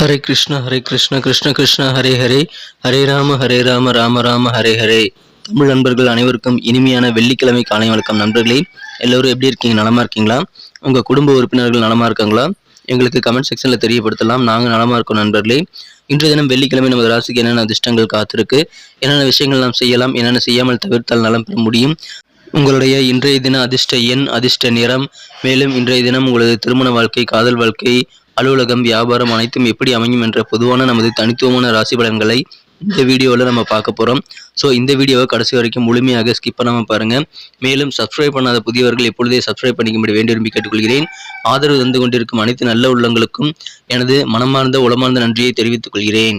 ஹரே கிருஷ்ண ஹரே கிருஷ்ண கிருஷ்ண கிருஷ்ண ஹரே ஹரே. ஹரே ராம ஹரே ராம ராம ராம ஹரே ஹரே. தமிழ் நண்பர்கள் அனைவருக்கும் இனிமையான வெள்ளிக்கிழமை காலை வணக்கம் நண்பர்களே. எல்லோரும் எப்படி இருக்கீங்க? நலமா இருக்கீங்களா? உங்க குடும்ப உறுப்பினர்கள் நலமா இருக்காங்களா? எங்களுக்கு கமெண்ட் செக்ஷன்ல தெரியப்படுத்தலாம். நாங்க நலமா இருக்கோம் நண்பர்களே. இன்றைய தினம் வெள்ளிக்கிழமை நமது ராசிக்கு என்னென்ன அதிர்ஷ்டங்கள் காத்திருக்கு? என்னென்ன விஷயங்கள் நாம் செய்யலாம்? என்னென்ன செய்யாமல் தவிர்த்தால் நலம் பெற முடியும்? உங்களுடைய இன்றைய தின அதிர்ஷ்ட எண் அதிர்ஷ்ட நிறம். மேலும் இன்றைய தினம் உங்களது திருமண வாழ்க்கை காதல் வாழ்க்கை அலுவலகம் வியாபாரம் அனைத்தும் எப்படி அமையும் என்ற பொதுவான நமது தனித்துவமான ராசி பலன்களை இந்த வீடியோவில் நம்ம பார்க்க போகிறோம் ஸோ இந்த வீடியோவை கடைசி வரைக்கும் முழுமையாக ஸ்கிப் பண்ணாமல் பாருங்கள் மேலும் சப்ஸ்கிரைப் பண்ணாத புதியவர்கள் எப்பொழுதே சப்ஸ்கிரைப் பண்ணிக்கும்படி வேண்டி விரும்பி கேட்டுக்கொள்கிறேன். ஆதரவு தந்து கொண்டிருக்கும் அனைத்து நல்ல உள்ளங்களுக்கும் எனது மனமார்ந்த உளமார்ந்த நன்றியை தெரிவித்துக் கொள்கிறேன்.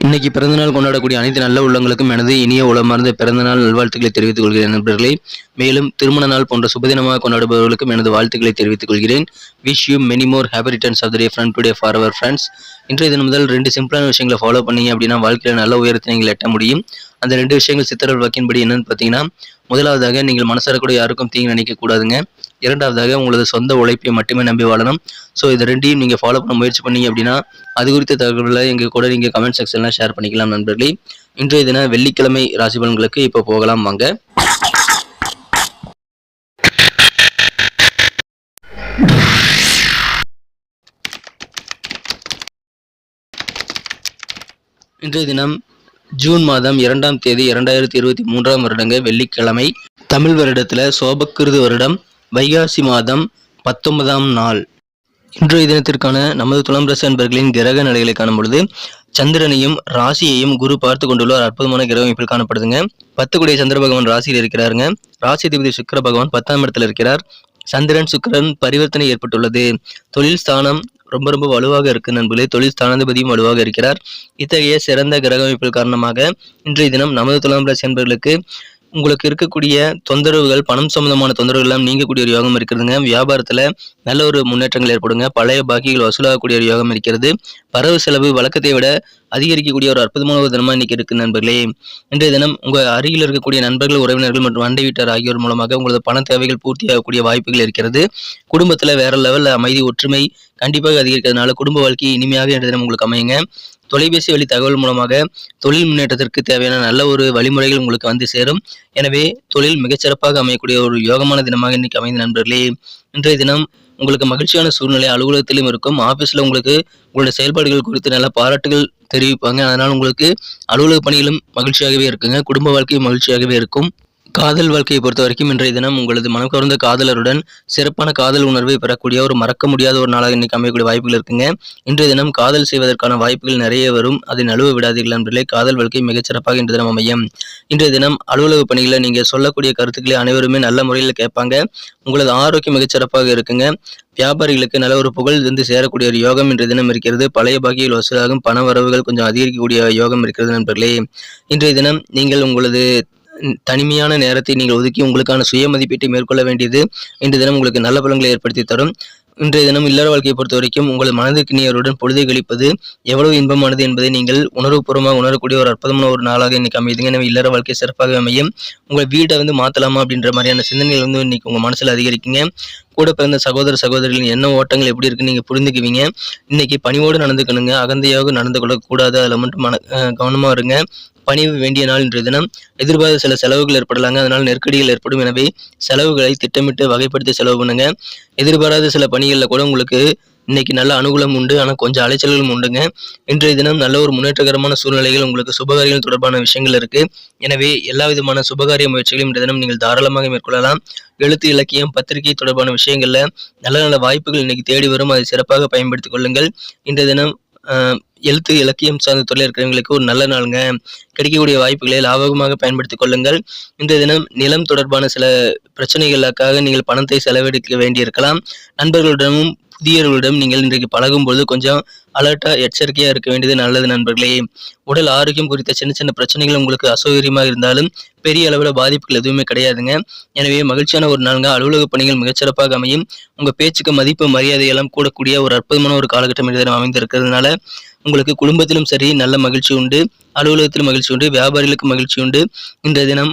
இன்னைக்கு பிறந்தநாள் கொண்டாடக்கூடிய அனைத்து நல்ல உள்ளங்களுக்கும் எனது இனிய உளமார்ந்த பிறந்தநாள் நல்வாழ்த்துக்களை தெரிவித்துக் கொள்கிறேன் நண்பர்களே. மேலும் திருமண நாள் போன்ற சுபதினமாக கொண்டாடுபவர்களுக்கும் எனது வாழ்த்துக்களை தெரிவித்துக் கொள்கிறேன். Wish you many more happy returns of the day friend today for our friends இன்றைய தினம் முதல் ரெண்டு சிம்பிளான விஷயங்களை ஃபாலோ பண்ணீங்க அப்படின்னா வாழ்க்கையில் நல்ல உயரத்தை நீங்கள் எட்ட முடியும். அந்த ரெண்டு விஷயங்கள் சித்தர்கள் வாக்கின்படி என்னன்னு பார்த்தீங்கன்னா முதலாவதாக நீங்கள் மனசார கூட யாருக்கும் தீங்கு நினைக்க கூடாதுங்க. இரண்டாவதாக உங்களது சொந்த உழைப்பை மட்டுமே நம்பி வாழணும். ஸோ இது ரெண்டையும் நீங்கள் ஃபாலோ பண்ண முயற்சி பண்ணீங்க அப்படின்னா அது குறித்த தகவல்களை எங்கள் கூட நீங்கள் கமெண்ட் செக்ஷனில் ஷேர் பண்ணிக்கலாம் நண்பர்களே. இன்றைய தின வெள்ளிக்கிழமை ராசி பலன்களுக்கு இப்போ போகலாம் வாங்க. இன்றைய தினம் ஜூன் மாதம் இரண்டாம் தேதி இரண்டாயிரத்தி இருபத்தி மூன்றாம் வருடங்க வெள்ளிக்கிழமை. தமிழ் வருடத்தில் சோபக்கிருது வருடம். வைகாசி மாதம் பத்தொன்பதாம் நாள். இன்றைய தினத்திற்கான நமது துலாம் ராசி அன்பர்களின் கிரக நிலைகளை காணும் பொழுது சந்திரனையும் ராசியையும் குரு பார்த்து கொண்டுள்ள ஒரு அற்புதமான கிரக அமைப்பில் காணப்படுதுங்க. பத்து குடைய சந்திர பகவான் ராசியில் இருக்கிறாருங்க. ராசி அதிபதி சுக்கிர பகவான் பத்தாம் இடத்தில் இருக்கிறார். சந்திரன் சுக்கிரன் பரிவர்த்தனை ஏற்பட்டுள்ளது. தொழில் ஸ்தானம் ரொம்ப ரொம்ப வலுவாக இருக்கு நண்பர்களே. தொழில் ஸ்தானாதிபதியும் வலுவாக இருக்கிறார். இத்தகைய சிறந்த கிரக அமைப்பில் காரணமாக இன்றைய தினம் நமது துலாம் ராசி அன்பர்களுக்கு உங்களுக்கு இருக்கக்கூடிய தொந்தரவுகள் பணம் சம்பந்தமான தொந்தரவுகள் எல்லாம் நீங்கக்கூடிய ஒரு யோகம் இருக்கிறதுங்க வியாபாரத்தில் நல்ல ஒரு முன்னேற்றங்கள் ஏற்படுங்க. பழைய பாக்கிகள் வசூலாகக்கூடிய ஒரு யோகம் இருக்கிறது. வரவு செலவு வழக்கத்தை விட அதிகரிக்கக்கூடிய ஒரு அற்புதமான ஒரு தினமாக இன்னைக்கு இருக்கு நண்பர்களே. இன்றைய தினம் உங்கள் அருகில் இருக்கக்கூடிய நண்பர்கள் உறவினர்கள் மற்றும் அண்டை வீட்டார் ஆகியோர் மூலமாக உங்களது பண தேவைகள் பூர்த்தியாகக்கூடிய வாய்ப்புகள் இருக்கிறது. குடும்பத்தில் வேற லெவலில் அமைதி ஒற்றுமை கண்டிப்பாக அதிகரிக்கிறதுனால குடும்ப வாழ்க்கை இனிமையாக இன்றைய தினம் உங்களுக்கு அமையுங்க. தொலைபேசி வழி தகவல் மூலமாக தொழில் முன்னேற்றத்திற்கு தேவையான நல்ல ஒரு வழிமுறைகள் உங்களுக்கு வந்து சேரும். எனவே தொழில் மிகச்சிறப்பாக அமையக்கூடிய ஒரு யோகமான தினமாக இன்னைக்கு அமைந்த நண்பர்களே இன்றைய தினம் உங்களுக்கு மகிழ்ச்சியான சூழ்நிலை அலுவலகத்திலும் இருக்கும். ஆஃபீஸில் உங்களுக்கு உங்களுடைய செயல்பாடுகள் குறித்து நல்ல பாராட்டுகள் தெரிவிப்பாங்க. அதனால் உங்களுக்கு அலுவலக பணிகளும் மகிழ்ச்சியாகவே இருக்குங்க. குடும்ப வாழ்க்கையும் மகிழ்ச்சியாகவே இருக்கும். காதல் வாழ்க்கையை பொறுத்த வரைக்கும் இன்றைய தினம் உங்களது மனம் கவர்ந்த காதலருடன் சிறப்பான காதல் உணர்வை பெறக்கூடிய ஒரு மறக்க முடியாத ஒரு நாளாக இன்னைக்கு அமையக்கூடிய வாய்ப்புகள் இருக்குங்க. இன்றைய தினம் காதல் செய்வதற்கான வாய்ப்புகள் நிறைய வரும். அதை நழுவ விடாதீர்கள் நண்பர்களே. காதல் வாழ்க்கை மிகச்சிறப்பாக இன்றைய தினம் அமையும். இன்றைய தினம் அலுவலக பணிகளை நீங்கள் சொல்லக்கூடிய கருத்துக்களை அனைவருமே நல்ல முறையில் கேட்பாங்க. உங்களது ஆரோக்கியம் மிகச் சிறப்பாக இருக்குங்க. வியாபாரிகளுக்கு நல்ல ஒரு புகழ் வந்து சேரக்கூடிய ஒரு யோகம் இன்றைய தினம் இருக்கிறது. பழைய பாக்கியில் வசூலாகும். பண வரவுகள் கொஞ்சம் அதிகரிக்கக்கூடிய யோகம் இருக்கிறது நண்பர்களே. இன்றைய தினம் நீங்கள் உங்களது தனிமையான நேரத்தை நீங்கள் ஒதுக்கி உங்களுக்கான சுய மதிப்பீட்டை மேற்கொள்ள வேண்டியது இன்று தினம் உங்களுக்கு நல்ல பலன்களை ஏற்படுத்தி தரும். இன்றைய தினம் இல்லற வாழ்க்கையை பொறுத்த வரைக்கும் உங்கள் மனதிற்கு நீருடன் பொழுதை கழிப்பது எவ்வளவு இன்பமானது என்பதை நீங்கள் உணர்வுபூர்வமாக உணரக்கூடிய ஒரு அற்புதமான ஒரு நாளாக இன்னைக்கு அமையுதுங்க. எனவே இல்லற வாழ்க்கை சிறப்பாக அமையும். உங்கள் வீட்டை வந்து மாற்றலாமா அப்படின்ற மாதிரியான சிந்தனைகள் வந்து இன்னைக்கு உங்கள் மனசில் அதிகரிக்குங்க. கூட பிறந்த சகோதர சகோதரிகளின் என்ன ஓட்டங்கள் எப்படி இருக்குன்னு நீங்கள் புரிந்துக்குவீங்க. இன்னைக்கு பணிவோடு நடந்துக்கணுங்க. அகந்தையாக நடந்து கொள்ளக்கூடாது. அதில் மட்டும் மன கவனமாக இருங்க. பணிவு வேண்டிய நாள் இன்றைய தினம். எதிர்பார்த்த சில செலவுகள் ஏற்படலாங்க. அதனால் நெருக்கடிகள் ஏற்படும். எனவே செலவுகளை திட்டமிட்டு வகைப்படுத்தி செலவு பண்ணுங்க. எதிர்பாராத சில பணிகளில் கூட உங்களுக்கு இன்னைக்கு நல்ல அனுகூலம் உண்டு. ஆனால் கொஞ்சம் அலைச்சல்களும் உண்டுங்க. இன்றைய தினம் நல்ல ஒரு முன்னேற்றகரமான சூழ்நிலைகள் உங்களுக்கு சுபகாரியங்கள் தொடர்பான விஷயங்கள் இருக்கு. எனவே எல்லா விதமான சுபகாரிய முயற்சிகளையும் இன்றைய தினம் நீங்கள் தாராளமாக மேற்கொள்ளலாம். எழுத்து இலக்கியம் பத்திரிகை தொடர்பான விஷயங்கள்ல நல்ல நல்ல வாய்ப்புகள் இன்னைக்கு தேடி வரும். அதை சிறப்பாக பயன்படுத்திக் கொள்ளுங்கள். இன்றைய தினம் எழுத்து இலக்கியம் சார்ந்த துறையில் இருக்கிறவங்களுக்கு ஒரு நல்ல நாளுங்க. கிடைக்கக்கூடிய வாய்ப்புகளை லாபகமாக பயன்படுத்திக் கொள்ளுங்கள். இன்றைய தினம் நிலம் தொடர்பான சில பிரச்சனைகளுக்காக நீங்கள் பணத்தை செலவழிக்க வேண்டியிருக்கலாம். நண்பர்களிடமும் புதியவர்களிடம் நீங்கள் இன்றைக்கு பழகும் பொழுது கொஞ்சம் அலர்ட்டாக எச்சரிக்கையாக இருக்க வேண்டியது நல்லது நண்பர்களே. உடல் ஆரோக்கியம் குறித்த சின்ன சின்ன பிரச்சனைகள் உங்களுக்கு அசௌகரியமாக இருந்தாலும் பெரிய அளவில் பாதிப்புகள் எதுவுமே கிடையாதுங்க. எனவே மகிழ்ச்சியான ஒரு நாளுங்க. அலுவலக பணிகள் மிகச்சிறப்பாக அமையும். உங்கள் பேச்சுக்கு மதிப்பு மரியாதையெல்லாம் கூடக்கூடிய ஒரு அற்புதமான ஒரு காலகட்டம் இந்த அமைந்திருக்கிறதுனால உங்களுக்கு குடும்பத்திலும் சரி நல்ல மகிழ்ச்சி உண்டு. அலுவலகத்திலும் மகிழ்ச்சி உண்டு. வியாபாரிகளுக்கு மகிழ்ச்சி உண்டு. இன்றைய தினம்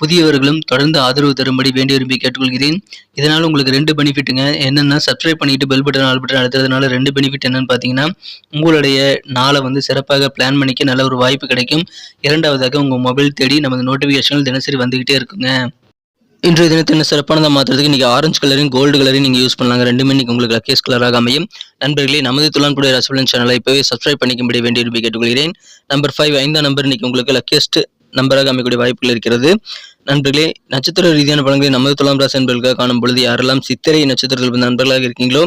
புதியவர்களும் தொடர்ந்து ஆதரவு தரும்படி வேண்டி விரும்பி கேட்டுக்கொள்கிறேன். இதனால் உங்களுக்கு ரெண்டு பெனிஃபிட்டுங்க. என்னென்னா சப்ஸ்கிரைப் பண்ணிட்டு பெல் பட்டன் ஆல் பட்டன் அழுத்துறதுனால ரெண்டு பெனிஃபிட் என்னன்னு பார்த்தீங்கன்னா உங்களுடைய நாளை வந்து சிறப்பாக பிளான் பண்ணிக்க நல்ல ஒரு வாய்ப்பு கிடைக்கும். இரண்டாவதாக உங்கள் மொபைல் தேடி நமது நோட்டிஃபிகேஷன்கள் தினசரி வந்துகிட்டே இருக்குங்க. இன்றைய தினத்தை என்ன சிறப்பானதாக மாற்றுறதுக்கு இன்றைக்கி ஆரஞ்சு கலரையும் கோல்டு கலரையும் நீங்கள் யூஸ் பண்ணலாங்க. ரெண்டுமே இன்றைக்கி உங்களுக்கு லக்கேஸ் கலராக அமையும். நண்பர்களே நமது துலான்புடைய ரசபலன் சேனலை இப்போவே சப்ஸ்கிரைப் பண்ணிக்கும்படி வேண்டிய விரும்பி கேட்டுக்கொள்கிறேன். நம்பர் ஃபைவ் ஐந்தாம் நம்பர் இன்னைக்கு உங்களுக்கு லக்கியஸ்ட் நம்பராக அமைக்கக்கூடிய வாய்ப்புகள் இருக்கிறது. நண்பர்களே நட்சத்திர ரீதியான பலன்களை நமது துலாம் ராசி நண்பர்களுக்காக காணும் பொழுது யாரெல்லாம் சித்திரை நட்சத்திரத்தில் பிறந்த நண்பர்களாக இருக்கீங்களோ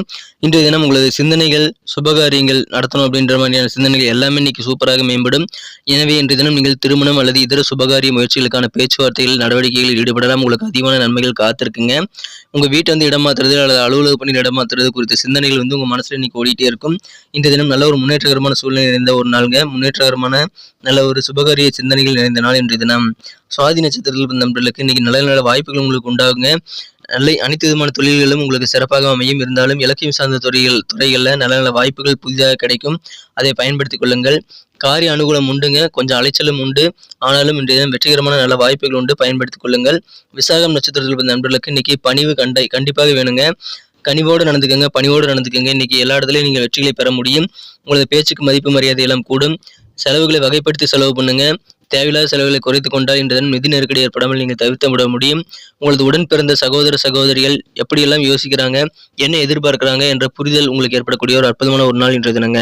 இன்றைய தினம் உங்களது சிந்தனைகள் சுபகாரியங்கள் நடத்தணும் அப்படின்ற மாதிரியான சிந்தனைகள் எல்லாமே இன்னைக்கு சூப்பராக மேம்படும். எனவே இன்றைய தினம் நீங்கள் திருமணம் அல்லது இதர சுபகாரிய முயற்சிகளுக்கான பேச்சுவார்த்தைகள் நடவடிக்கைகளில் ஈடுபடலாம். உங்களுக்கு அதிகமான நன்மைகள் காத்திருக்குங்க. உங்க வீட்டை வந்து இடம் மாற்றுறது அல்லது அலுவலக பணியில் இடம் மாற்றுறது குறித்த சிந்தனைகள் வந்து உங்க மனசுல இன்னைக்கு ஓடிட்டே இருக்கும். இன்றைய தினம் நல்ல ஒரு முன்னேற்றகரமான சூழ்நிலை நிறைந்த ஒரு நாளுங்க. முன்னேற்றகரமான நல்ல ஒரு சுபகாரிய சிந்தனைகள் நிறைந்த நாள் இன்றைய தினம். சுவாதி நட்சத்திரத்தில் பிறந்த நண்பர்களுக்கு இன்னைக்கு நல்ல நல்ல வாய்ப்புகள் உங்களுக்கு உண்டாகுங்க. நல்ல அனைத்து விதமான தொழில்களும் உங்களுக்கு சிறப்பாக அமையும். இருந்தாலும் இலக்கியம் சார்ந்த துறைகள் துறைகளில் நல்ல நல்ல வாய்ப்புகள் புதிதாக கிடைக்கும். அதை பயன்படுத்திக் கொள்ளுங்கள். காரிய அனுகூலம் உண்டுங்க. கொஞ்சம் அலைச்சலும் உண்டு. ஆனாலும் இன்றைய தினம் வெற்றிகரமான நல்ல வாய்ப்புகள் உண்டு. பயன்படுத்திக் கொள்ளுங்கள். விசாகம் நட்சத்திரத்தில் பிறந்த நண்பர்களுக்கு இன்னைக்கு பணிவு கண்டை கண்டிப்பாக வேணுங்க. கனிவோடு நடந்துக்கங்க. பணிவோடு நடந்துக்கங்க. இன்னைக்கு எல்லா இடத்துலையும் நீங்கள் வெற்றிகளை பெற முடியும். உங்களது பேச்சுக்கு மதிப்பு மரியாதை எல்லாம் கூடும். செலவுகளை வகைப்படுத்தி செலவு பண்ணுங்க. தேவையில்லாத செலவுகளை குறைத்து கொண்டால் இன்றுதான் நிதி நெருக்கடி ஏற்படாமல் நீங்கள் தவிர்த்து விட முடியும். உங்களது உடன் பிறந்த சகோதர சகோதரிகள் எப்படியெல்லாம் யோசிக்கிறாங்க என்ன எதிர்பார்க்குறாங்க என்ற புரிதல் உங்களுக்கு ஏற்படக்கூடிய ஒரு அற்புதமான ஒரு நாள் இன்றைய தினங்க.